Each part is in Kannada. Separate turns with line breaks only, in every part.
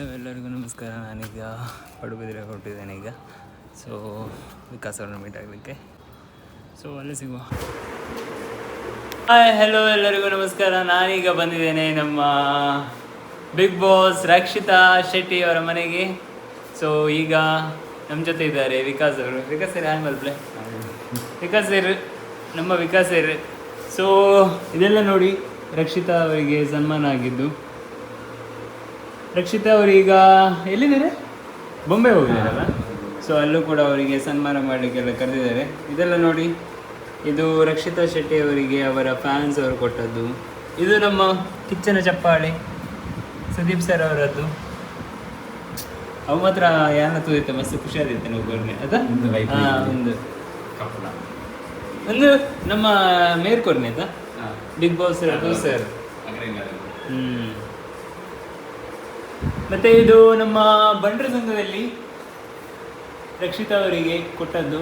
ಎಲ್ಲರಿಗೂ ನಮಸ್ಕಾರ. ನಾನೀಗ ಪಡುಬಿದ್ರೆ ಹೊರಟಿದ್ದೇನೆ ಈಗ. ಸೊ ವಿಕಾಸ್ ಅವ್ರನ್ನ ಮೀಟ್ ಆಗಲಿಕ್ಕೆ. ಸೊ ಅಲ್ಲೇ ಸಿಗುವ. ಹಾಯ್ ಹಲೋ ಎಲ್ಲರಿಗೂ ನಮಸ್ಕಾರ. ನಾನೀಗ ಬಂದಿದ್ದೇನೆ ನಮ್ಮ ಬಿಗ್ ಬಾಸ್ ರಕ್ಷಿತಾ ಶೆಟ್ಟಿ ಅವರ ಮನೆಗೆ. ಸೊ ಈಗ ನಮ್ಮ ಜೊತೆ ಇದ್ದಾರೆ ವಿಕಾಸ್ ಅವರು. Vikas sir animal play Vikas sir, ನಮ್ಮ ವಿಕಾಸ್ ಸರ್. ಸೊ ಇದೆಲ್ಲ ನೋಡಿ ರಕ್ಷಿತಾ ಅವರಿಗೆ ಸನ್ಮಾನ ಆಗಿದ್ದು. ರಕ್ಷಿತಾ ಅವರೀಗ ಎಲ್ಲಿದ್ದಾರೆ? ಬೊಂಬೆ ಹೋಗಿದ್ದಾರಲ್ಲ? ಸೊ ಅಲ್ಲೂ ಕೂಡ ಅವರಿಗೆ ಸನ್ಮಾನ ಮಾಡಲಿಕ್ಕೆಲ್ಲ ಕರೆದಿದ್ದಾರೆ. ಇದೆಲ್ಲ ನೋಡಿ ಇದು ರಕ್ಷಿತಾ ಶೆಟ್ಟಿ ಅವರಿಗೆ ಅವರ ಫ್ಯಾನ್ಸ್ ಅವರು ಕೊಟ್ಟದ್ದು. ಇದು ನಮ್ಮ ಕಿಚ್ಚನ ಚಪ್ಪಾಳೆ ಸುದೀಪ್ ಸರ್ ಅವರದ್ದು. ಅವು ಮಾತ್ರ ಯಾನ ತೂದಿತ್ತೆ ಮಸ್ತ್ ನಾವು ಕೊರ್ನೆ ಅದ? ಹಾ,
ಇದೆ.
ಒಂದು. ಒಂದು ನಮ್ಮ ಮೇರ್ ಕೊರ್ನೆ ಆಯ್ತಾ ಬಿಗ್ ಬಾಸ್ ಸರ್ ಹ್ಮ್. ಮತ್ತೆ ಇದು ನಮ್ಮ ಬಂಡ್ರ ಸಂಘದಲ್ಲಿ ರಕ್ಷಿತಾ ಅವರಿಗೆ ಕೊಟ್ಟದ್ದು.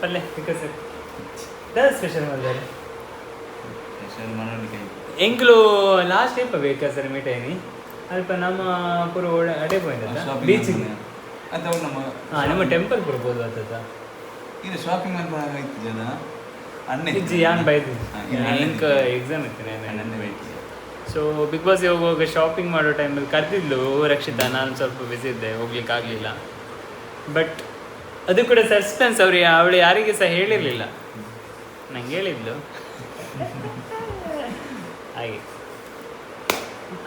ಪಲ್ಲೆ ಸರ್. ಸ್ಪೆಷಲ್ ಮಾಡಿದ್ದಾರೆ? ಎಂಕ್ಲು ಲಾಸ್ಟ್ ಟೈಪ್ ಬೇಕಾ ಸರ್ ಮಿಠಾಯಿನಿ ಅಲ್ಪ ನಮ್ಮ ಪೂರ ಒಳ್ಳೆ ಅಡೆ ಪಾಯಿಂಟ್ ಬೀಚ್
ಅಥವಾ ನಮ್ಮ
ಹಾಂ ನಮ್ಮ ಟೆಂಪಲ್ ಬರ್ಬೋದು ಅದ
ಇದು ಶಾಪಿಂಗ್ ಅಂತ ಆಯ್ತು ಜನ. ಅಣ್ಣ
ಯಾನ್ ಬೈದು
ಎಂಕ್ ಯಾನ್ ಇತ್ತು.
ಎಕ್ಸಾಮ್ ಇರ್ತೀನಿ
ಅಣ್ಣನೇ ಬೈತು.
ಸೊ ಬಿಗ್ ಬಾಸ್ ಹೋಗುವಾಗ ಶಾಪಿಂಗ್ ಮಾಡೋ ಟೈಮಲ್ಲಿ ಕರೆದಿದ್ಲು ರಕ್ಷಿತಾ ನಾನು ಸ್ವಲ್ಪ ಬಿಸಿ ಇದ್ದೆ ಹೋಗ್ಲಿಕ್ಕೆ ಆಗಲಿಲ್ಲ. ಬಟ್ ಅದು ಕೂಡ ಸಸ್ಪೆನ್ಸ್ ಅವ್ರಿಗೆ ಅವಳು ಯಾರಿಗೆ ಸಹ ಹೇಳಿರಲಿಲ್ಲ. ನಂಗೆ ಹೇಳಿದ್ಲು. ಹಾಗೆ.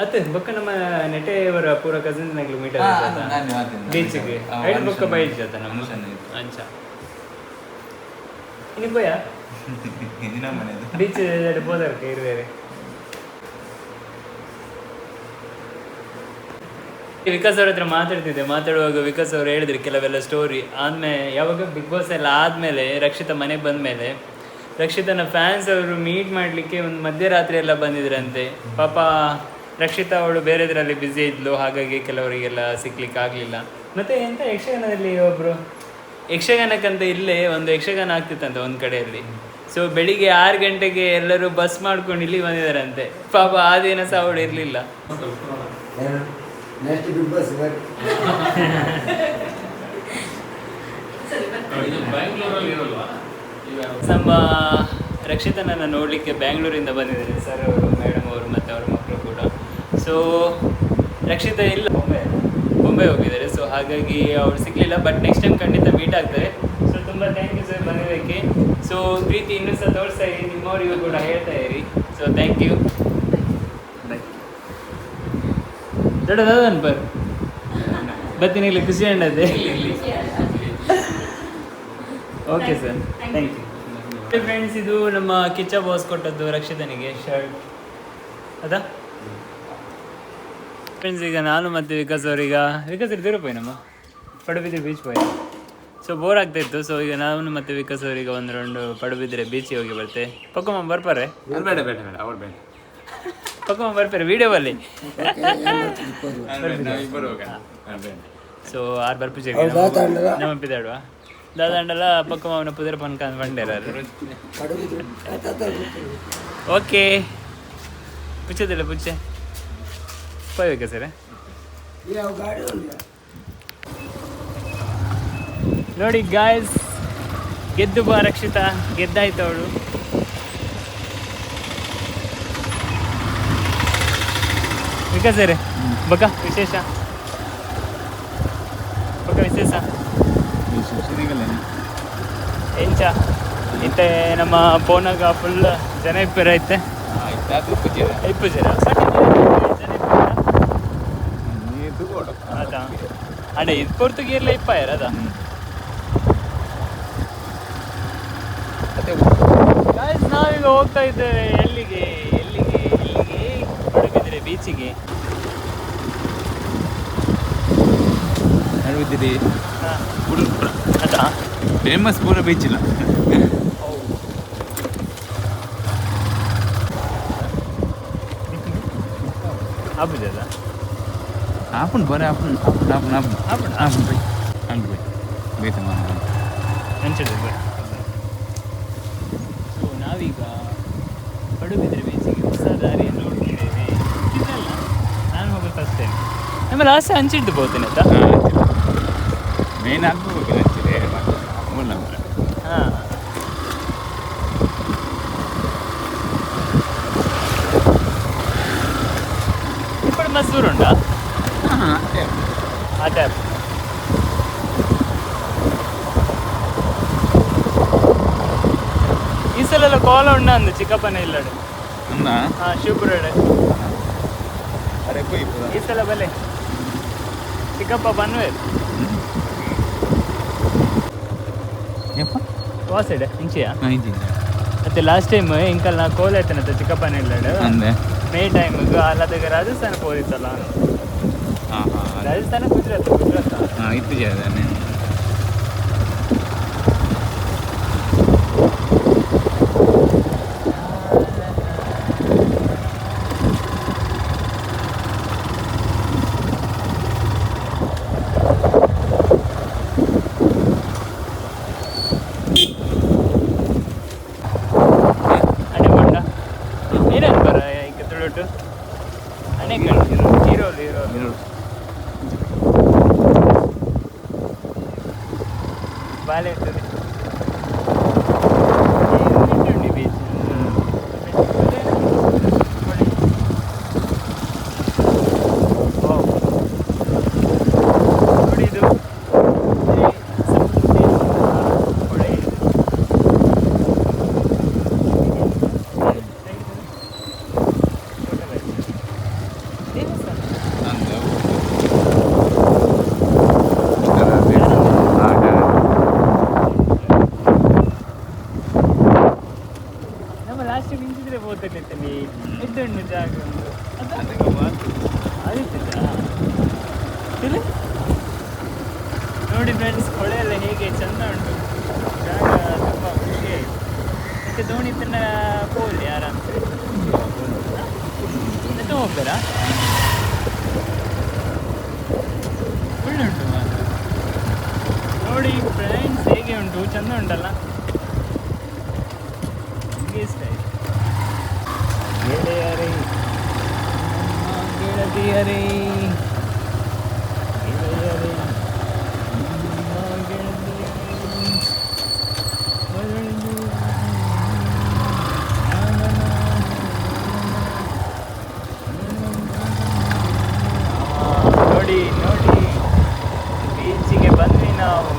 ಅತ್ತೆ ಬೊಕ್ಕ ನಮ್ಮ ನೆಟೆಯವರ ಪೂರ ಕಸಿನ್ ನಂಗೆ ಮೀಟ್. ಬೀಚ್ಗೆ ಐದು ಬೊಕ್ಕ ಬೈಜ್ ಜೊತೆ ನಮ್ಮ. ಅಂಚ ಇನ್ನು
ಮನೆದು
ಬೀಚ್ ಬೋದರ್ಕೆ ಇರುವೇರೆ ವಿಕಾಸ್ ಅವ್ರ ಹತ್ರ ಮಾತಾಡ್ತಿದ್ದೆ, ಮಾತಾಡುವಾಗ ವಿಕಾಸ್ ಅವ್ರು ಹೇಳಿದ್ರು ಕೆಲವೆಲ್ಲ ಸ್ಟೋರಿ ಆದ್ಮೇಲೆ ಯಾವಾಗ ಬಿಗ್ ಬಾಸ್ ಎಲ್ಲ ಆದ್ಮೇಲೆ ರಕ್ಷಿತಾ ಮನೆಗೆ ಬಂದಮೇಲೆ ರಕ್ಷಿತನ ಫ್ಯಾನ್ಸ್ ಅವರು ಮೀಟ್ ಮಾಡಲಿಕ್ಕೆ ಒಂದು ಮಧ್ಯರಾತ್ರಿ ಎಲ್ಲ ಬಂದಿದ್ರಂತೆ. ಪಾಪ ರಕ್ಷಿತಾ ಅವಳು ಬೇರೆದ್ರಲ್ಲಿ ಬ್ಯುಸಿ ಇದ್ಲು, ಹಾಗಾಗಿ ಕೆಲವರಿಗೆಲ್ಲ ಸಿಗ್ಲಿಕ್ಕೆ ಆಗಲಿಲ್ಲ. ಮತ್ತೆ ಎಂತ ಯಕ್ಷಗಾನದಲ್ಲಿ ಒಬ್ರು? ಯಕ್ಷಗಾನಕ್ಕಂತ ಇಲ್ಲೇ ಒಂದು ಯಕ್ಷಗಾನ ಆಗ್ತಿತ್ತಂತೆ ಒಂದು ಕಡೆಯಲ್ಲಿ. ಸೊ ಬೆಳಿಗ್ಗೆ ಆರು ಗಂಟೆಗೆ ಎಲ್ಲರೂ ಬಸ್ ಮಾಡ್ಕೊಂಡು ಇಲ್ಲಿ ಬಂದಿದಾರಂತೆ ಪಾಪ ಆ ದಿನ ಸಹ ಅವಳು ಇರಲಿಲ್ಲ.
ನೆಕ್ಸ್ಟ್ ಬಿಗ್ ಬಾಸ್
ನಮ್ಮ ರಕ್ಷಿತನನ್ನು ನೋಡಲಿಕ್ಕೆ ಬ್ಯಾಂಗ್ಳೂರಿಂದ ಬಂದಿದ್ದಾರೆ ಸರ್ ಅವರು ಮೇಡಮ್ ಅವರು ಮತ್ತು ಅವ್ರ ಮಕ್ಕಳು ಕೂಡ. ಸೊ ರಕ್ಷಿತ ಇಲ್ಲ. ಬೊಂಬೆ ಬೊಂಬೆ ಹೋಗಿದ್ದಾರೆ. ಸೊ ಹಾಗಾಗಿ ಅವ್ರು ಸಿಗಲಿಲ್ಲ ಬಟ್ ನೆಕ್ಸ್ಟ್ ಟೈಮ್ ಖಂಡಿತ ಮೀಟ್ ಆಗ್ತಾರೆ. ಸೊ ತುಂಬ ಥ್ಯಾಂಕ್ ಯು ಸರ್ ಬಂದಿದ್ದಕ್ಕೆ ಸೊ ಪ್ರೀತಿ ಇನ್ನೂ ಸಹ ತೋರಿಸ್ತಾ ಇರಿ ನಿಮ್ಮವರಿಗೂ ಕೂಡ ಹೇಳ್ತಾ ಇರಿ. ಸೊ ಥ್ಯಾಂಕ್ ಯು ದೊಡ್ಡದಾದನ್ ಬರ್ ಬರ್ತೀನಿ ಇಲ್ಲಿ, ಖುಷಿ ಅಂಡದೆ okay sir thank you friends ಇದು ನಮ್ಮ ಕಿಚ್ಚ ಬಾಸ್ ಕೊಟ್ಟದ್ದು ರಕ್ಷಿತನಿಗೆ ಶರ್ಟ್ ಅದಾ? ಫ್ರೆಂಡ್ಸ್ ಈಗ ನಾನು ಮತ್ತು ವಿಕಾಸ್ ಅವರೀಗ ವಿಕಾಸ್ ಇರ್ದಿರೋ ಪೋಯ್ ನಮ್ಮ ಪಡುಬಿದ್ರೆ ಬೀಚ್ ಪೋಯ್. ಸೊ ಬೋರ್ ಆಗ್ತಾ ಇತ್ತು. ಸೊ ಈಗ ನಾನು ಮತ್ತು ವಿಕಾಸ್ ಅವರಿಗೆ ಒಂದು ರೌಂಡ್ ಪಡುಬಿದ್ರೆ ಬೀಚಿಗೆ ಹೋಗಿ ಬರ್ತೆ ಪಕ್ಕಮ್ಮ ಬರ್ಪಾರೆ
ಬೇಡ ಬೇಡ ಬೇಡ, ಅವ್ರು ಬೇಡ.
ಪಕ್ಕಮ್ಮ
ಬರ್ತಾರೆ ಬೇಡ, ಬೇಡ.
ಸೊ ಆರ್ ಬರ್ಪೂಜೆ? ನಮ್ಮ ಪಿದಾಡುವ ದಾದಾಂಡಲ್ಲ ಪಕ್ಕ ಅವನ ಪುದರ ಪನ್ಕ ಬಂಡೇರ ಓಕೆ. ಪುಚ್ಚದಿಲ್ಲ ಪುಚ್ಚೆ ಹೋಗ್ಬೇಕಾ ಸರ್? ನೋಡಿ ಗಾಯ್ಸ್ ಗೆದ್ದು ಬಾ ರಕ್ಷಿತಾ. ಗೆದ್ದಾಯ್ತು ಅವಳು. ಸರ್. ಬಕ ವಿಶೇಷ. ಬಕ ವಿಶೇಷ? ಎಂಚ. ಇಂತೆ ನಮ್ಮ ಫೋನಾಗ ಫುಲ್ ಜನ ಇಪ್ಪರ ಐತೆ. ಇಪ್ಪು ಜನ. ಅದಾ. ಅಡೆ ಇದು ಪೊರ್ತುಗೀರ್ಲ ಇಪ್ಪ ಯಾರ ಅದ? ನಾವೀಗ ಹೋಗ್ತಾ ಇದ್ದೇವೆ ಎಲ್ಲಿಗೆ? ಎಲ್ಲಿಗೆ? ಪಡುಬಿದ್ರೆ ಬೀಚಿಗೆ
ನಡುವಿದ್ದೀರಿ
ಹಾ.
ಪುಲ್
ಅದಾ
ಫೇಮಸ್ ಪೂರ ಬೀಚ್ ಇಲ್ಲ.
ಹಬ್ಬದ
ಆಪುನ್ ಬರ ಆಪುನ್ ಆಪುನ್ ಆಪುನ್ ಆಪುನ್
ಆಪುನ್?
ಆಪುನ್ ಬೈ ಹಂಗೆ ಬೈ ಬೇಕಮ್ಮ
ನೆನ್ಸಿದೆ ಸೊ ನಾವೀಗ ಪಡುಬಿದ್ರೆ ಬೀಚಿಗೆ ಹೊಸ ದಾರಿಯನ್ನು ನೋಡ್ತಿದ್ದೇವೆ ಇದಲ್ಲ ನಾನು ಹೋಗೋದು ಫಸ್ಟ್ ಟೈಮ್ ಆಮೇಲೆ ಆಸೆ ಹಂಚಿಟ್ಟು ಬೋತೇನೆ ಆಯ್ತಾ
ಮೇನ್ ಆಗ್ಬೇಕು ಹಚ್ಚಿದೆ ಮೂಲ
ಹಾಂ ఇప్పుడు మసూర్ ఉండా ఆ ట్యాప్ ఈ సలలో కోల ఉండా ఉంది చిక్కప్పని వెళ్ళాడు
ఉందా
ಶಿವಪುರಡೆ
ಅರೆ పోయి పోదా.
ಈ ಸಲ ಬಲೆ ಚಿಕ್ಕಪ್ಪ ಬನ್ವೇರ್
ವಾ
ಸೈಡ್ ಇಂಚಿಯಾ ಮತ್ತೆ ಲಾಸ್ಟ್ ಟೈಮ್ ಇಂಕಲ್ ನಾ ಕೋಲ್ ಆಯ್ತಾನಂತ ಚಿಕ್ಕಪ್ಪನ
ಅಂದೆ.
ಮೇ ಟೈಮ್ ಅಲ್ಲದಾಗ ರಾಜಸ್ಥಾನ ಹೋಗಿತ್ತಲ್ಲ ರಾಜಸ್ಥಾನ ಗುಜರಾತ್ ಗುಜರಾತ್. ಇತ್ತೀಚೆ ದೇವಸ್ಥಾನ
ಅಂದೆ ಅದೇ. ಹಾ, ಜಾಗ.
ನಮ್ಮ ಲಾಸ್ಟ್ ನಿಂತಿದ್ರೆ ಬೋತಲ್ಲಿ ಎದ್ದುಂಡು ಜಾಗ ಒಂದು ಅದು
ಅದಕ್ಕೆ ಮಾತು.
ಆದಿತ್ಯ ತಿಳಿ ನೋಡಿ ಫ್ರೆಂಡ್ಸ್ ಹೊಳೆ ಎಲ್ಲ ಹೇಗೆ ಚಂದ ಉಂಟು ಜಾಗ ತುಂಬ ಖುಷಿ ಆಯಿತು ಮತ್ತೆ ದೋಣಿ ತನ್ನ ಪೋಲಿ ಆರಾಮ್ಸೆ ಮತ್ತೆ ಹೋಗ್ತಾರಾ ಒಳ್ಳೆ ಉಂಟು ಮಾತ್ರ ನೋಡಿ ಫ್ರೆಂಡ್ಸ್ ಹೇಗೆ ಉಂಟು ಚಂದ ಉಂಟಲ್ಲ ನನಗೆ ಇಷ್ಟ ಆಯ್ತು ಗೆಳೆಯರೇ ನಮ್ಮ ಗೆಳತಿಯರೇ ಗೆಳೆಯರೇ ನಮ್ಮ ಗೆಳತಿಯರೇ ಒಳ್ಳೆದು. ಆ, ನೋಡಿ ನೋಡಿ ಬೀಚಿಗೆ ಬಂದ್ವಿ ನಾವು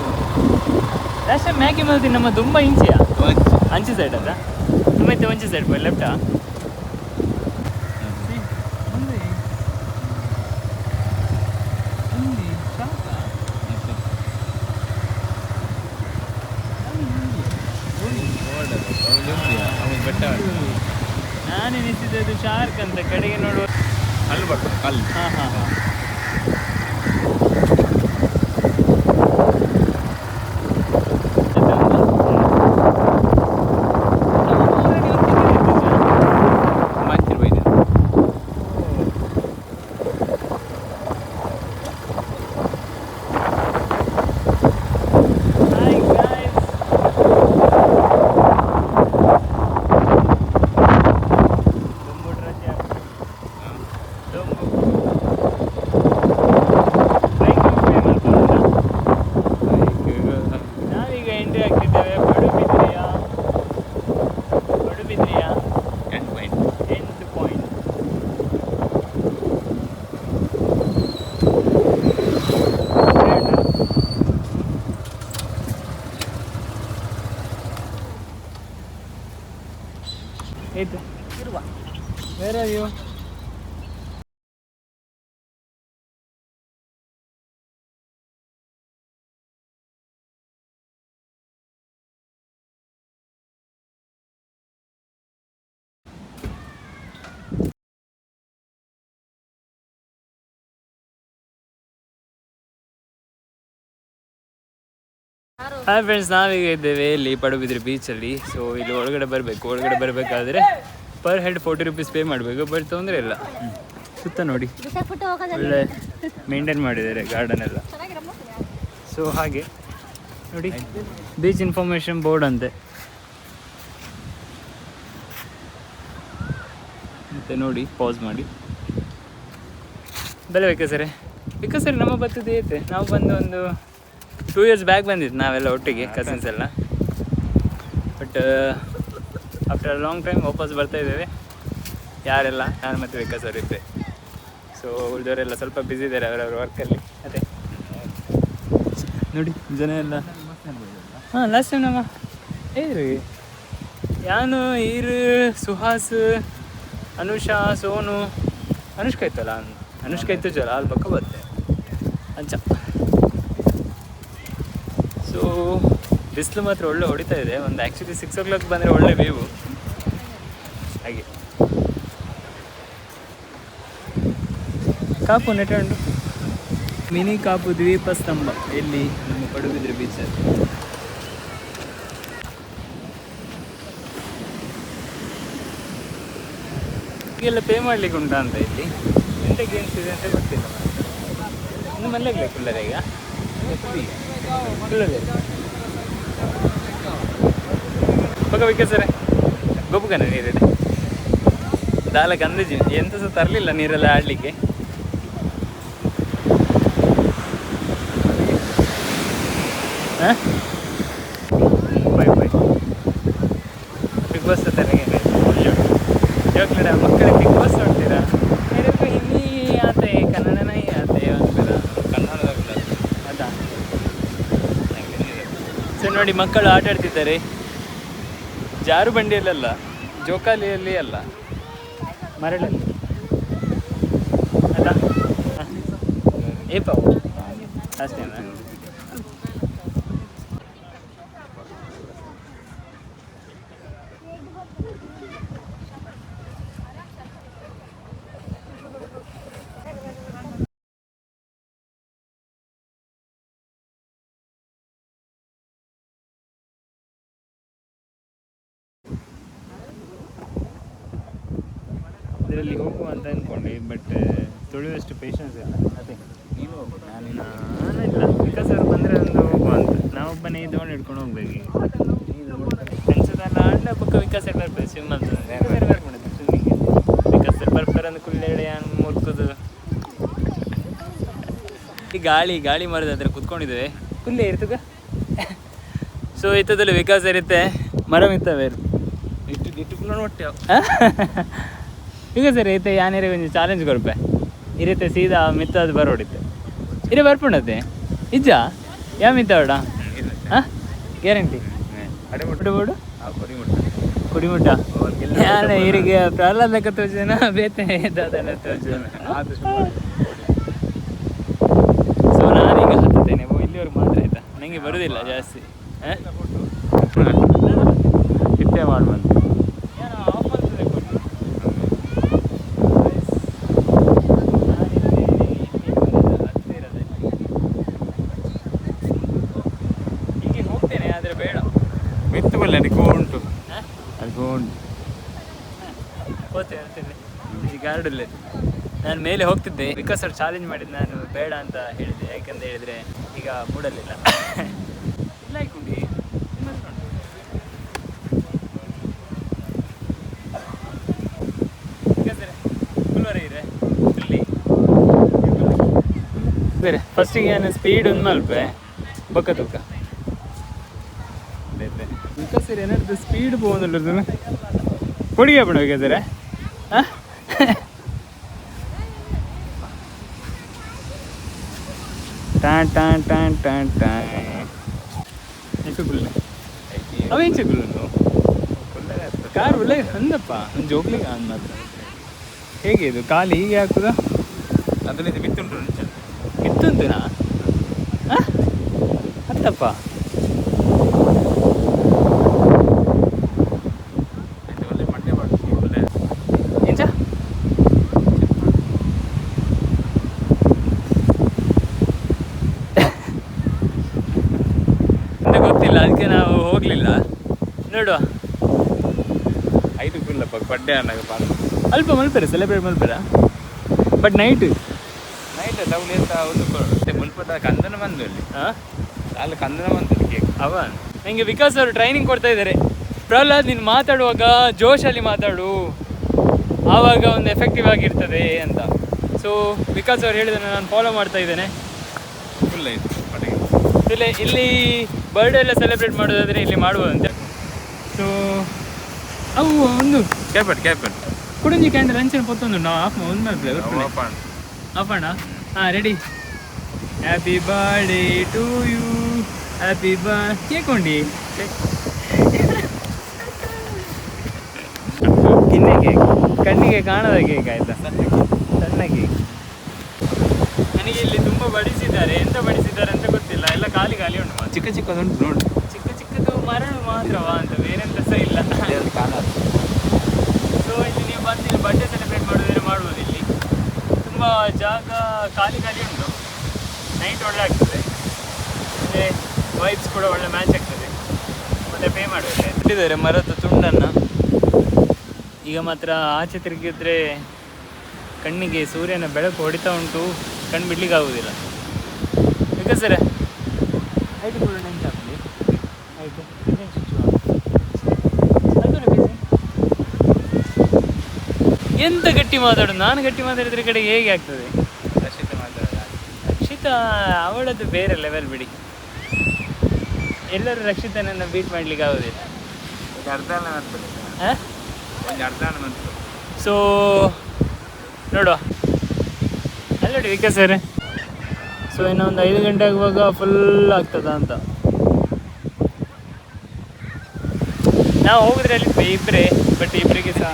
ಲಾಸ್ಟ್ ಟೈಮ್ ಮ್ಯಾಗಿ ಮಲ್ತಿ ನಮ್ಮ ತುಂಬ ಇಂಚಿಯಾ. ಅಂಚೆ ಸೈಡ್ ಅದ? ಮತ್ತೆ ಒಂಚೆ ಸೈಡ್ ಲೆಫ್ಟಾ
ಓಡೋದು. ಅವ್ಳು ಉಂಡಿಯಾ? ಅವ್ಳು ಬೆಟ್ಟ ಆಡ್ತಾನೆ.
ನಾನು ಎನಿಸಿದ್ದು ಶಾರ್ಕ್ ಅಂತ ಕಡೆಗೆ ನೋಡುವ
ಕಲ್ಲು ಬರ್ತದೆ ಕಲ್ಲು
ಹಾಂ ಹಾಂ ಹಾಂ
ಮಂಚಿರ್ ಬೈದೆ
Hi guys. Dumbo Raja. Dumbo. Bike ಉಪಯೋಗ ಮಾಡ್ಕೊಳ್ಳೋಣ. ನಾವೀಗ ಎಂಟ್ರಿ ಆಗ್ತಿದ್ದೇವೆ ಪಡುಬಿದ್ರಿಯ ಪಡುಬಿದ್ರಿಯ
ಎಂಟು ಪಾಯಿಂಟ್
ಎಂಟು ಪಾಯಿಂಟ್ ಆಯ್ತು ಬೇರೆ ನೀವು ಹಾಯ್ ಫ್ರೆಂಡ್ಸ್ ನಾವೀಗ ಇದ್ದೇವೆ ಇಲ್ಲಿ ಪಡುಬಿದ್ರಿ ಬೀಚಲ್ಲಿ ಸೊ ಇಲ್ಲಿ ಒಳಗಡೆ ಬರಬೇಕು. ಒಳಗಡೆ ಬರಬೇಕಾದ್ರೆ per head forty rupees pay ಮಾಡಬೇಕು ಬಟ್ ತೊಂದರೆ ಇಲ್ಲ. ಸುತ್ತ ನೋಡಿ. ಒಳ್ಳೆ ಮೇಂಟೈನ್ ಮಾಡಿದ್ದಾರೆ ಗಾರ್ಡನ್ ಎಲ್ಲ. ಸೊ ಹಾಗೆ ನೋಡಿ ಬೀಚ್ ಇನ್ಫಾರ್ಮೇಷನ್ ಬೋರ್ಡ್ ಅಂತೆ. ಮತ್ತೆ ನೋಡಿ ಪಾಸ್ ಮಾಡಿ. ಬೆಲೆ ಬೇಕಾ ಸರ್. ಬಿಕಾಸ್ ಸರ್ ನಮ್ಮ ಬರ್ತದೆ ಐತೆ ನಾವು ಬಂದು ಒಂದು ಟೂ ಇಯರ್ಸ್ ಬ್ಯಾಕ್ ಬಂದಿದ್ದು ನಾವೆಲ್ಲ ಒಟ್ಟಿಗೆ ಕಸಿನ್ಸ್ ಎಲ್ಲ. ಬಟ್ ಆಫ್ಟರ್ ಲಾಂಗ್ ಟೈಮ್ ವಾಪಸ್ ಬರ್ತಾ ಇದ್ದೇವೆ. ಯಾರೆಲ್ಲ, ನಾನು ಮತ್ತು ವಿಕಾಸ್ ಅವರು ಇದ್ದೆ ಸೊ ಉಳಿದವರೆಲ್ಲ ಸ್ವಲ್ಪ ಬ್ಯುಸಿ ಇದ್ದಾರೆ ಅವರವ್ರ ವರ್ಕಲ್ಲಿ ಅದೇ. ನೋಡಿ, ಜನ ಎಲ್ಲ. ಹಾಂ ಲಾಸ್ಟ್ ಟೈಮ್ ನಮ್ಮ ಏರಿ ಯಾನು, ಈರು, ಸುಹಾಸ್, ಅನುಷಾ, ಸೋನು. ಅನುಷ್ಕಾ ಇತ್ತಲ್ಲ? ಅನುಷ್ಕ ಇತ್ತು ಜಲ ಅಲ್ಲಿ ಪಕ್ಕ ಬರುತ್ತೆ. ಅಂಚ. ಸೊ ಬಿಸಿಲು ಮಾತ್ರ ಒಳ್ಳೆ ಹೊಡಿತಾ ಇದೆ. ಒಂದು ಆ್ಯಕ್ಚುಲಿ ಸಿಕ್ಸ್ ಓ ಕ್ಲಾಕ್ ಬಂದರೆ ಒಳ್ಳೆ ವೀವು ಹಾಗೆ. ಕಾಪು ನೆಟ್ಟು ಮಿನಿ ಕಾಪು ದ್ವೀಪ ಸ್ತಂಭ. ಎಲ್ಲಿ? ನಮ್ಮ ಪಡುಬಿದ್ರೆ ಬೀಚಲ್ಲಿ ಎಲ್ಲ ಪೇ ಮಾಡ್ಲಿಕ್ಕೆ ಉಂಟಾ ಅಂತ ಇಲ್ಲಿ? ಎಂತ ಗೇಮ್ಸ್ ಇದೆ ಅಂತ ಗೊತ್ತಿಲ್ಲ. ಇನ್ನು ಮಲ್ಲಾಗಲೇ ಕುಳ್ಳರೆ ಈಗ? ಕುಲ್ಲರೆ ಹೋಗಿಸರೆ ಗೊಬ್ಬಗನ ನೀರಿದೆ? ದಾಲ ಗಂಧಜಿ ಎಂತ ಸಹ ತರಲಿಲ್ಲ ನೀರೆಲ್ಲ ಆಡಲಿಕ್ಕೆ. ಬಾಯ್ ಬಾಯ್. ಬಿಗ್ ಬಾಸ್ ತರಗೆ ಇವಾಗಲೇ ಮಕ್ಕಳಿಗೆ ಬಿಗ್ ಬಾಸ್ ನೋಡ್ತೀರಾ? ಹಿಂದಿ ಆತೆ ಕನ್ನಡನೇ ಆತೆ ಅಂತೀರಾ
ಕನ್ನಡದ
ಅದ? ಸೊ ನೋಡಿ ಮಕ್ಕಳು ಆಟ ಆಡ್ತಿದ್ದಾರೆ ಜಾರು ಬಂಡಿಯಲ್ಲ ಜೋಕಾಲಿಯಲ್ಲಿ ಅಲ್ಲ. ಮರಳಲ್ಲಿ. ಅಲ್ಲ ಏಪ ಅಷ್ಟೇನಾ ಇದರಲ್ಲಿ ಹೋಗುವ ಅಂತ ಅಂದ್ಕೊಂಡೆ ಬಟ್ ತುಳಿಯುವಷ್ಟು ಪೇಷನ್ಸ್ ಇಲ್ಲ ಅದೇ
ನೀನು ನಾನಿಲ್ಲ
ನಾನಿಲ್ಲ. ವಿಕಾಸ್ ಅವ್ರು ಬಂದರೆ ಒಂದು ಹೋಗುವ ಅಂತ. ನಾವೊಬ್ಬನೇ ಇದ್ದವನು ಹಿಡ್ಕೊಂಡು ಹೋಗ್ಬೇಕು ಈಗ. ಅನ್ಸದಲ್ಲ ಅಣ್ಣ ಪಕ್ಕ ವಿಕಾಸ್ ಎಲ್ಲ ಬರ್ಬೇಕು ಸ್ವಿಮ್ ಅಂತ ಸ್ವಿಮ್ಮಿಂಗ್ ವಿಕಾಸ್ ಬರ್ತಾರೆ. ಅಂದ ಕುಲ್ಲೆಡೆ ಮುರ್ಕುದು. ಈ ಗಾಳಿ ಗಾಳಿ ಮರದ ಹತ್ರ ಕುತ್ಕೊಂಡಿದ್ದೇವೆ. ಕುಲ್ಲೇ ಇರ್ತದ ಸೊ ಇತ್ತದಲ್ಲಿ ವಿಕಾಸ ಇರುತ್ತೆ ಮರ ಮಿತ್ತವೆ
ಇಟ್ಟು ಇಟ್ಟುಕೊಂಡು ಹೊಟ್ಟೆ.
ಈಗ ಸರ್ ಐತೆ ಯಾನೇರಿಗೆ ಒಂದು ಚಾಲೆಂಜ್ ಕೊರ್ಪೆ ಇರತ್ತೆ, ಸೀದಾ ಮಿತ್ತದ ಬರೋಡಿತ್ತೆ ಇರೇ ನಿಜ? ಇಜ್ಜ ಯಾ ಬೇಡ ಹಾಂ? ಗ್ಯಾರಂಟಿ.
ಅಡೆ
ಬಿಡು ಬಿಡು
ಆ ಕೊಡಿ ಮುಟ್ಟ
ಕುಡಿಮುಟ್ಟ. ಯಾನ ಇರಿಗೆ ಪ್ರಹ್ಲಾದ್ ಲೆಕ್ಕ ಬೇತೆ ದಾದನ
ಆದಷ್ಟು
ಸೊ ನಾನೀಗ ಇಲ್ಲಿವರೆಗೆ ಮಾತ್ರ ನನಗೆ ಬರುವುದಿಲ್ಲ ಜಾಸ್ತಿ.
ಇತ್ತೆ ಮಾಡ್ಬಂದು
ಹೀಗೆ ಹೋಗ್ತೇನೆ ಆದರೆ ಬೇಡ
ಮೆತ್ತು ಬಲ್ಲ ಅದಕ್ಕೆ ಉಂಟು ಅದಕ್ಕೆ ಉಂಟು
ಹೋಗ್ತೇನೆ ಇರ್ತೀನಿ ಈ ಗಾರ್ಡಲ್ಲಿ ನಾನು ಮೇಲೆ ಹೋಗ್ತಿದ್ದೆ. ವಿಕಾಸ್ ಅವ್ರು ಚಾಲೆಂಜ್ ಮಾಡಿದ್ದು ನಾನು ಬೇಡ ಅಂತ ಹೇಳಿದೆ ಯಾಕಂತ ಹೇಳಿದರೆ ಈಗ ಮೂಡಲಿಲ್ಲ. ಇಲ್ಲ ಕುಂಡಿ. ಬೇರೆ ಫಸ್ಟಿಗೆ ಏನು ಸ್ಪೀಡ್ ಒಂದು ಮಲ್ಪೆ ಬೊಕ್ಕ ತುಕ್ಕ ವಿಕಾಸ್ ಏನಾದ್ರು ಸ್ಪೀಡ್ ಪೋದಲ್ಲ ಕೊಡಿಗೆ ಬಿಡೋಗಿದ್ದಾರೆ ಟಾನ್ ಟಾನ್ ಟಾನ್ ಟಾನ್ ಟಾನ್ ಅವ ಎಂಚುಗುಲ್ಲ ಕಾರ್ ಒಳ್ಳೆ ಅಂದಪ್ಪ. ಒಂದು ಜೋಗ್ಲಿಗೆ ಅನ್ನ ಮಾತ್ರ. ಹೇಗೆ ಇದು? ಕಾಲು ಹೀಗೆ ಹಾಕುದಾ?
ಅದರಿಂದ ಮಿತ್ತುಂಟು ನಿಜ.
ಇತ್ತುಂತುನಾ ಹತ್ತಪ್ಪ
ಆಯ್ತು, ಒಳ್ಳೆ ಮಂಡ್ಯ ಮಾಡ್ತೀವಿ ಒಳ್ಳೆ
ಎಂಚ ಅಂತ ಗೊತ್ತಿಲ್ಲ ಅದಕ್ಕೆ ನಾವು ಹೋಗಲಿಲ್ಲ ನೋಡುವ
ಐದು ಬಡ್ಡೆ ಪಾರ್ಕ್
ಅಲ್ಪ ಮಲ್ಪೆರ ಸೆಲೆಬ್ರೇಟ್ ಮಲ್ಪೆರ? ಬಟ್ ನೈಟ್
ನೈಟ್ ಡೌನ್ ಅಂತ ಒಂದು ಮುಲ್ಪದ ಕಂದನ ಬಂದು ಅಲ್ಲಿ.
ಹಾಂ
ಅಲ್ಲಿ ಕಂದನ ಬಂದು ಕೇಕ್.
ಅವ? ನನಗೆ ವಿಕಾಸ್ ಅವರು ಟ್ರೈನಿಂಗ್ ಕೊಡ್ತಾ ಇದ್ದಾರೆ ಪ್ರಹ್ಲಾದ್ ನೀನು ಮಾತಾಡುವಾಗ ಜೋಶಲ್ಲಿ ಮಾತಾಡು. ಆವಾಗ ಒಂದು ಎಫೆಕ್ಟಿವ್ ಆಗಿರ್ತದೆ ಅಂತ. ಸೊ ವಿಕಾಸ್ ಅವ್ರು ಹೇಳಿದ ನಾನು ಫಾಲೋ ಮಾಡ್ತಾ ಇದ್ದೇನೆ.
ಫುಲ್ ಆಯ್ತು
ಇಲ್ಲಿ ಇಲ್ಲಿ ಬರ್ಡೇ ಎಲ್ಲ ಸೆಲೆಬ್ರೇಟ್ ಮಾಡೋದಾದರೆ ಇಲ್ಲಿ ಮಾಡ್ಬೋದಂತೆ ಸೊ ಅವು ಒಂದು.
ಕ್ಯಾಪಟ್ ಕ್ಯಾಪಟ್
ಕುಡಂಜಿ ಕ್ಯಾಂಡಲ್ ಅಂಚಿನ ಪೊತ್ತೊಂದು ನಾವು ಆಫ್ ಒಂದು ಮಾಡ್ತೇವೆ
ಓಪನ್
ಅಪ್ಪಣ್ಣ ಹಾಂ ready happy birthday to you happy ಬಾ ಕೇಕೊಂಡಿ ಕಿನ್ನೆ ಕೇಕ್ ಕಣ್ಣಿಗೆ ಕಾಣದ ಕೇಕ್ ಆಯ್ತಾ? ಸಣ್ಣ ಕೇಕ್ ನನಗೆ ಇಲ್ಲಿ ತುಂಬ ಬಡಿಸಿದ್ದಾರೆ. ಎಂತ ಬಡಿಸಿದ್ದಾರೆ ಅಂತ ಗೊತ್ತಿಲ್ಲ. ಎಲ್ಲ ಖಾಲಿ ಖಾಲಿ ಉಂಟು ಚಿಕ್ಕ
ಚಿಕ್ಕ ಚಿಕ್ಕದುಂಟು ನೋಡಿ.
ಚಿಕ್ಕ ಮರಳು ಮಾತ್ರವಾ ಅಂತ ಬೇರೆಂತ ಸಹ ಇಲ್ಲ. ಸೊ ಇಲ್ಲಿ ನೀವು ಬಂದು ಇಲ್ಲಿ ಬರ್ಡೇ ಸೆಲೆಬ್ರೇಟ್ ಮಾಡೋದ್ರೆ ಮಾಡ್ಬೋದು ಇಲ್ಲಿ. ತುಂಬ ಜಾಗ ಖಾಲಿ ಖಾಲಿ ಉಂಟು. ನೈಟ್ ಒಳ್ಳೆ ಆಗ್ತದೆ. ಮತ್ತು ವೈಬ್ಸ್ ಕೂಡ ಒಳ್ಳೆ ಮ್ಯಾಚ್ ಆಗ್ತದೆ. ಮತ್ತೆ ಪೇ ಮಾಡಬೇಕು ಇಟ್ಟಿದ್ದಾರೆ ಮರದ ತುಂಡನ್ನು. ಈಗ ಮಾತ್ರ ಆಚೆ ತಿರುಗಿದ್ರೆ ಕಣ್ಣಿಗೆ ಸೂರ್ಯನ ಬೆಳಕು ಹೊಡಿತಾ ಉಂಟು. ಕಣ್ಣು ಬಿಡ್ಲಿಕ್ಕೆ ಆಗುವುದಿಲ್ಲ ಯಾಕೆ ಸರ್? ಆಯಿತು ಕೂಡ ಎಂತ ಗಟ್ಟಿ ಮಾತಾಡೋದು ನಾನು ಗಟ್ಟಿ ಮಾತಾಡಿದ್ರೆ ಕಡೆ ಹೇಗೆ ಆಗ್ತದೆ?
ರಕ್ಷಿತ
ರಕ್ಷಿತಾ ಅವಳದ್ದು ಬೇರೆ ಲೆವೆಲ್ ಬಿಡಿ. ಎಲ್ಲರೂ ರಕ್ಷಿತನನ್ನು ಬೀಟ್ ಮಾಡ್ಲಿಕ್ಕೆ ಆಗೋದಿಲ್ಲ. ಸೊ ನೋಡುವ. ಅಲ್ಲ ನೋಡಿ ವಿಕಾಸ್ ಸರ್. ಸೊ ಇನ್ನೊಂದು ಐದು ಗಂಟೆ ಆಗುವಾಗ ಫುಲ್ ಆಗ್ತದ ಅಂತ. ನಾವು ಹೋಗಿದ್ರೆ ಅಲ್ಲಿ ಇಬ್ಬರೇ ಬಟ್ ಇಬ್ಬರಿಗೆ ಸಹ.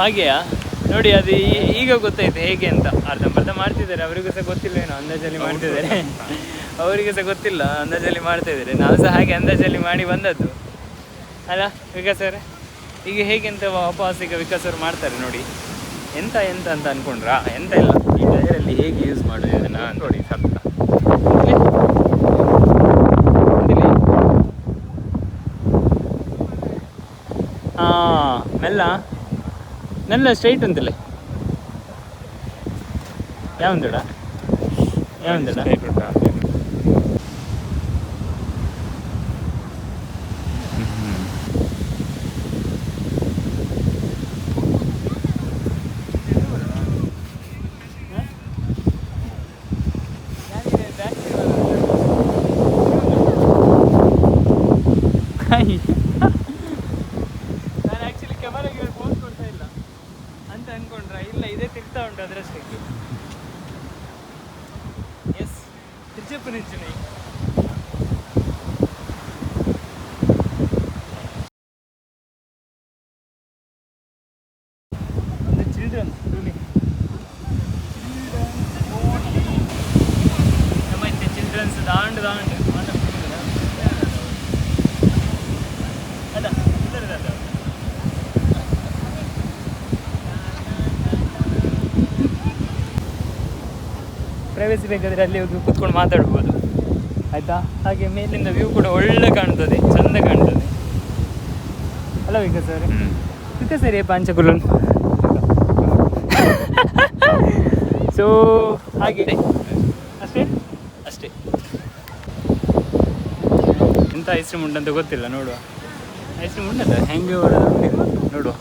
ಹಾಗೆಯಾ? ನೋಡಿ, ಅದು ಈಗ ಗೊತ್ತಾಯ್ತು ಹೇಗೆ ಅಂತ. ಅರ್ಧಂಬರ್ಧ ಮಾಡ್ತಿದ್ದಾರೆ, ಅವರಿಗೂ ಸಹ ಗೊತ್ತಿಲ್ಲ ಏನೋ ಅಂದಾಜಲ್ಲಿ ಮಾಡ್ತಿದ್ದಾರೆ. ಅವರಿಗೆ ಸಹ ಗೊತ್ತಿಲ್ಲ ಅಂದಾಜಲ್ಲಿ ಮಾಡ್ತಾ ಇದ್ದಾರೆ. ನಾವು ಸಹ ಹಾಗೆ ಅಂದಾಜಲ್ಲಿ ಮಾಡಿ ಬಂದದ್ದು. ಅಲ್ಲ, ವಿಕಾಸ್ ಅವರೇ, ಈಗ ಹೇಗೆ ಅಂತ ವಾಪಸ್ ಈಗ ವಿಕಾಸ್ ಮಾಡ್ತಾರೆ ನೋಡಿ. ಎಂತ ಎಂತ ಅಂತ ಅನ್ಕೊಂಡ್ರಾ? ಎಂತ ಇಲ್ಲ. ಈ ಟೈರಲ್ಲಿ ಹೇಗೆ ಯೂಸ್ ಮಾಡೋದು ಇದನ್ನ ನೋಡಿ ಸತ್ತ ಹಾಂ ಮೆಲ್ಲ ಮೆಲ್ಲ ಸ್ಟ್ರೈಟ್ ಉಂಟಲ್ಲ ಯಾವಂದಡ ಯಾವಂದಡ ನಾನು ಪ್ರೈವೇಸಿ ಬೇಕಾದರೆ ಅಲ್ಲಿ ಹೋಗಿ ಕೂತ್ಕೊಂಡು ಮಾತಾಡ್ಬೋದು. ಆಯಿತಾ? ಹಾಗೆ ಮೇಲಿಂದ ವ್ಯೂ ಕೂಡ ಒಳ್ಳೆ ಕಾಣ್ತದೆ ಚಂದ ಕಾಣ್ತದೆ. ಅಲ್ಲ ವಿಕಾಸ್ ಸರ್ ವಿಕಾಸ್ ಸರಿ ಪಾಂಚಕುಲನ್ ಸೊ ಹಾಗೆ. ಅಷ್ಟೇ. ಅಷ್ಟೇ? ಎಂಥ ಐಸ್ ಕ್ರೀಮ್ ಉಂಟಂತ ಗೊತ್ತಿಲ್ಲ ನೋಡುವ. ಐಸ್ ಕ್ರೀಮ್ ಉಂಟಂತ ಹೆಂಗೆ ನೋಡುವ.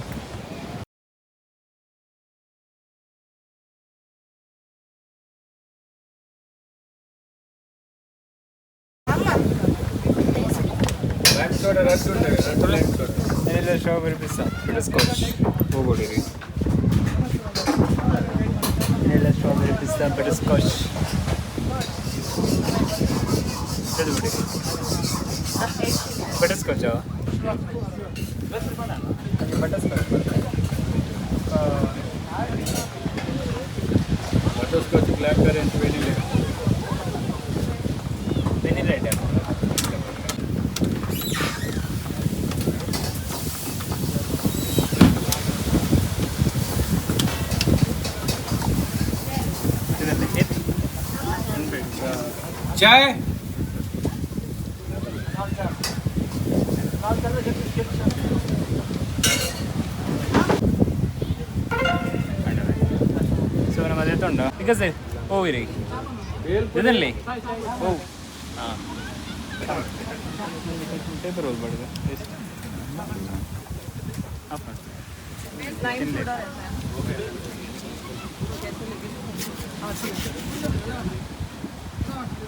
ಚಾಯ್
ಸೊ ನಮ್ಮ ಅದೇ ತೊಂಡ ಈಗ ಸರ್ ಹೋಗಿರಿ ಇದರಲ್ಲಿ ಓ ಹಾಂ ಪೇಪರ್ ಓದ್ಬಾರ್ದು ಎಷ್ಟು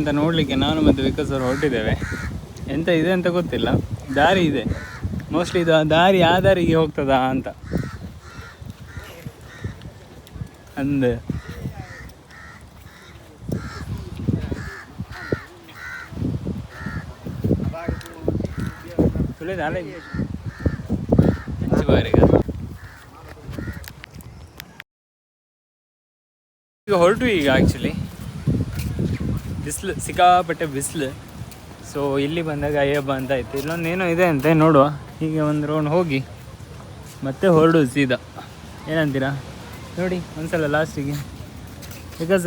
ಅಂತ ನೋಡಲಿಕ್ಕೆ ನಾನು ಮತ್ತು ವಿಕಾಸ್ ಅವರು ಹೊರಟಿದ್ದೇವೆ. ಎಂತ ಇದೆ ಅಂತ ಗೊತ್ತಿಲ್ಲ. ದಾರಿ ಇದೆ. ಮೋಸ್ಟ್ಲಿ ಇದು ದಾರಿ ಆ ದಾರಿಗೆ ಹೋಗ್ತದಾ ಅಂತ. ಅಂದೆ. ಈಗ ಹೊರಟು ಈಗ ಆ್ಯಕ್ಚುಲಿ ಬಿಸಿಲು ಸಿಕ್ಕಾಪಟ್ಟೆ ಬಿಸಿಲು. ಸೊ ಇಲ್ಲಿ ಬಂದಾಗ ಅಯ್ಯಬ್ಬ ಅಂತ ಆಯ್ತು ಇಲ್ಲೊಂದು ಏನೋ ಇದೆ ಅಂತೆ ನೋಡುವ. ಹೀಗೆ ಒಂದು ರೌಂಡ್ ಹೋಗಿ ಮತ್ತೆ ಹೊರಡು ಸೀದಾ. ಏನಂತೀರಾ? ನೋಡಿ ಒಂದ್ಸಲ ಲಾಸ್ಟಿಗೆ ಬಿಕಾಸ್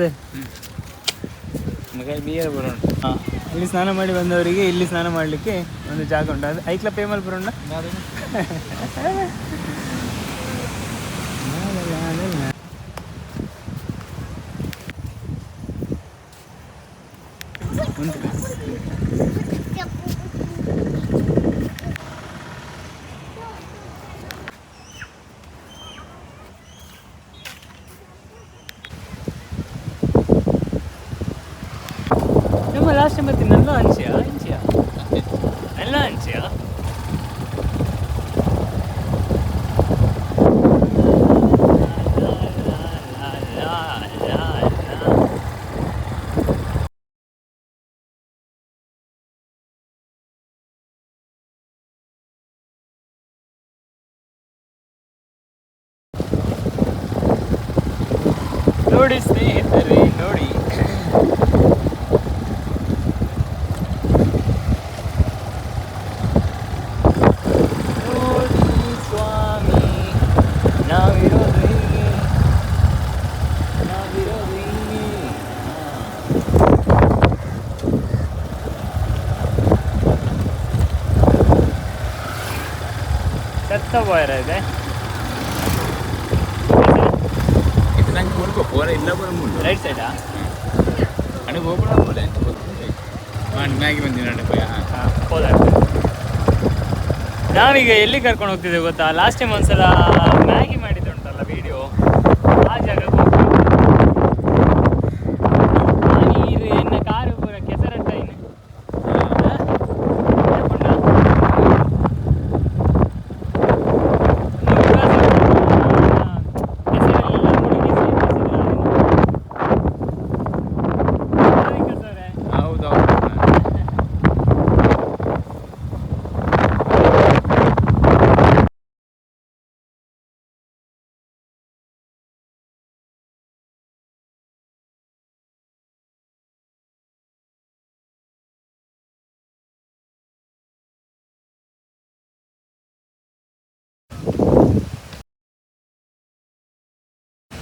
ಮಗ ಬಿಯರ್ ಬರೋಣ.
ಹಾಂ ಇಲ್ಲಿ ಸ್ನಾನ ಮಾಡಿ ಬಂದವರಿಗೆ ಇಲ್ಲಿ ಸ್ನಾನ ಮಾಡಲಿಕ್ಕೆ ಒಂದು ಜಾಗ ಉಂಟು. ಅದು ಐಕ್ಲ ಪೇಮಲ್ ಬರೋಣ? ನಮ್ಮ ಲಾಸ್ಟ್ ಟೈಮ್ ಮತ್ತೆ ನಲ್ಲ ನೋಡಿ ಸ್ನೇಹಿತರೆ ನೋಡಿ ನೋಡಿ ಸ್ವಾಮಿ ನಾವಿರೋದು ಹೀಗೆ ನಾವಿರೋದು ಹೀಗೆ ಹಾ. ಸತ್ತ ಬಾಯ್ರ ಇದೆ
ಇದು ನಂಗೆ ಕೊಡ್ಕೋ ಪೋರ ಇಲ್ಲ ಬರೋ ಮುಂದೆ
ರೈಟ್ ಸೈಡಾ
ಅಣ್ಣ ಹೋಗ್ಬಿಡ ಬೋಲೆ ಮ್ಯಾಗಿ ಬಂದಿನ ಹಾಂ
ನಾವೀಗ ಎಲ್ಲಿ ಕರ್ಕೊಂಡು ಹೋಗ್ತಿದ್ದೇವೆ ಗೊತ್ತಾ? ಲಾಸ್ಟ್ ಟೈಮ್ ಒಂದ್ಸಲ ಮ್ಯಾಗಿ ಮಾಡಿದ್ದುಂಟಲ್ಲ ವಿಡಿಯೋ ಆ ಜಾಗಕ್ಕೆ ನೀರು ಎನ್ನ ಕಾರು ಪೂರ ಕೆಸರಟ್ಟ ಇನ್ನು
ಹೌದು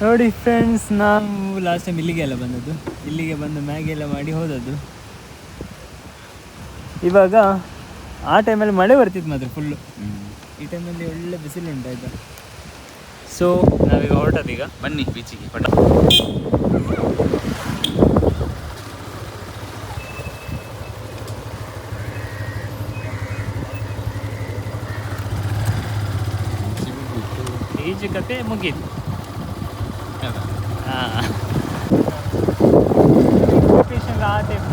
ನೋಡಿ ಫ್ರೆಂಡ್ಸ್ ನಾವು ಲಾಸ್ಟ್ ಟೈಮ್ ಇಲ್ಲಿಗೆ ಎಲ್ಲ ಬಂದದ್ದು. ಇಲ್ಲಿಗೆ ಬಂದು ಮ್ಯಾಗಿ ಎಲ್ಲ ಮಾಡಿ ಹೋದದ್ದು. ಇವಾಗ ಆ ಟೈಮಲ್ಲಿ ಮಳೆ ಬರ್ತಿತ್ತು ಮಾತ್ರ ಫುಲ್ಲು ಈ ಟೈಮಲ್ಲಿ ಒಳ್ಳೆ ಬಿಸಿಲು ಉಂಟಾಯ್ತು ಸೊ ನಾವೀಗ ಹೊರಟದೀಗ
ಬನ್ನಿ ಬೀಚಿಗೆ ಪಟ.
ಈಜು ಕತೆ ಮುಗೀತು ಹಾಂ ಲೊಕೇಶನ್ ಆ ಟೈಪ್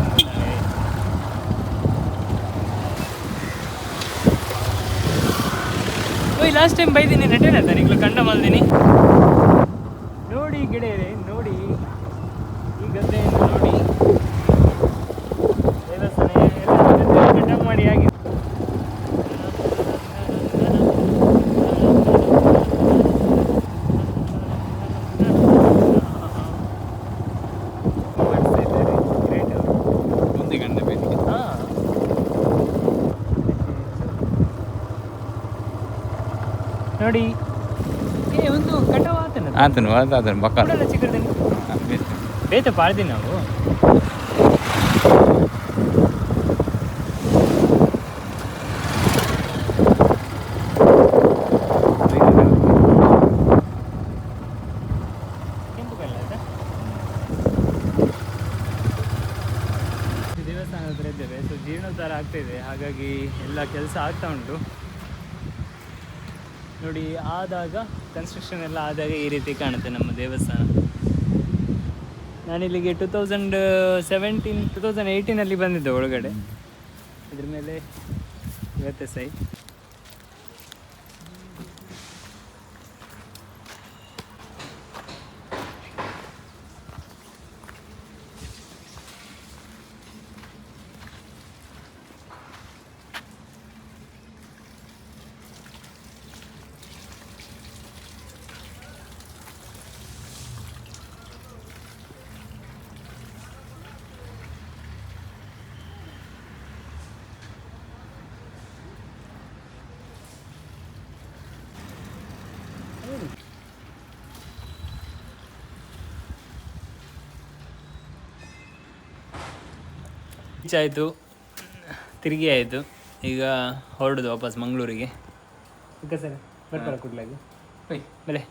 ಓಯ್ ಲಾಸ್ಟ್ ಟೈಮ್ ಬೈದೀನಿ ರಿಟರ್ನ್ ಆಯ್ತಾ ಈಗಲೂ ಕಂಡ ಮಲ್ದಿನಿ. ನೋಡಿ ಗಿಡ ನೋಡಿ ಈ ಗದ್ದೆಯನ್ನು ನೋಡಿ ದೇವಸ್ಥಾನ ಎಲ್ಲ ಗದ್ದೆ ಕಟಾವು ಮಾಡಿ ಆಗಿದೆ ನೋಡಿ. ಏ ಒಂದು ಕಟವ ಆತನ
ಆತನು ಆತನು ಬಕ್ಕ.
ಬೇತ. ಪಾಳ್ದಿ ನಾವು. ದೇವಸ್ಥಾನ ಹತ್ರ ಇದ್ದೇವೆ. ಸೊ ಜೀರ್ಣೋದ್ಧಾರ ಆಗ್ತಿದೆ ಹಾಗಾಗಿ ಎಲ್ಲ ಕೆಲಸ ಆಗ್ತಾ ಉಂಟು. ನೋಡಿ, ಆದಾಗ ಕನ್ಸ್ಟ್ರಕ್ಷನ್ ಎಲ್ಲ ಆದಾಗ ಈ ರೀತಿ ಕಾಣುತ್ತೆ ನಮ್ಮ ದೇವಸ್ಥಾನ. ನಾನಿಲ್ಲಿಗೆ two thousand seventeen two thousand ಏಯ್ಟೀನಲ್ಲಿ ಬಂದಿದ್ದೆ ಒಳಗಡೆ. ಇದ್ರ ಮೇಲೆ ಇವತ್ತೇ ಸೈ ಆಯಿತು ತಿರುಗಿ ಆಯಿತು. ಈಗ ಹೊರಡೋದು ವಾಪಸ್ ಮಂಗಳೂರಿಗೆ. ವಿಕಾಸ್ ಸರ್ ಬರ್ತಾರೆ ಕೂಡಲಾಗಿ ಬೆಲೆ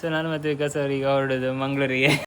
ಸೊ ನಾನು ಮತ್ತೆ ವಿಕಾಸ್ ಅವ್ರು ಈಗ ಹೊರಡೋದು ಮಂಗಳೂರಿಗೆ.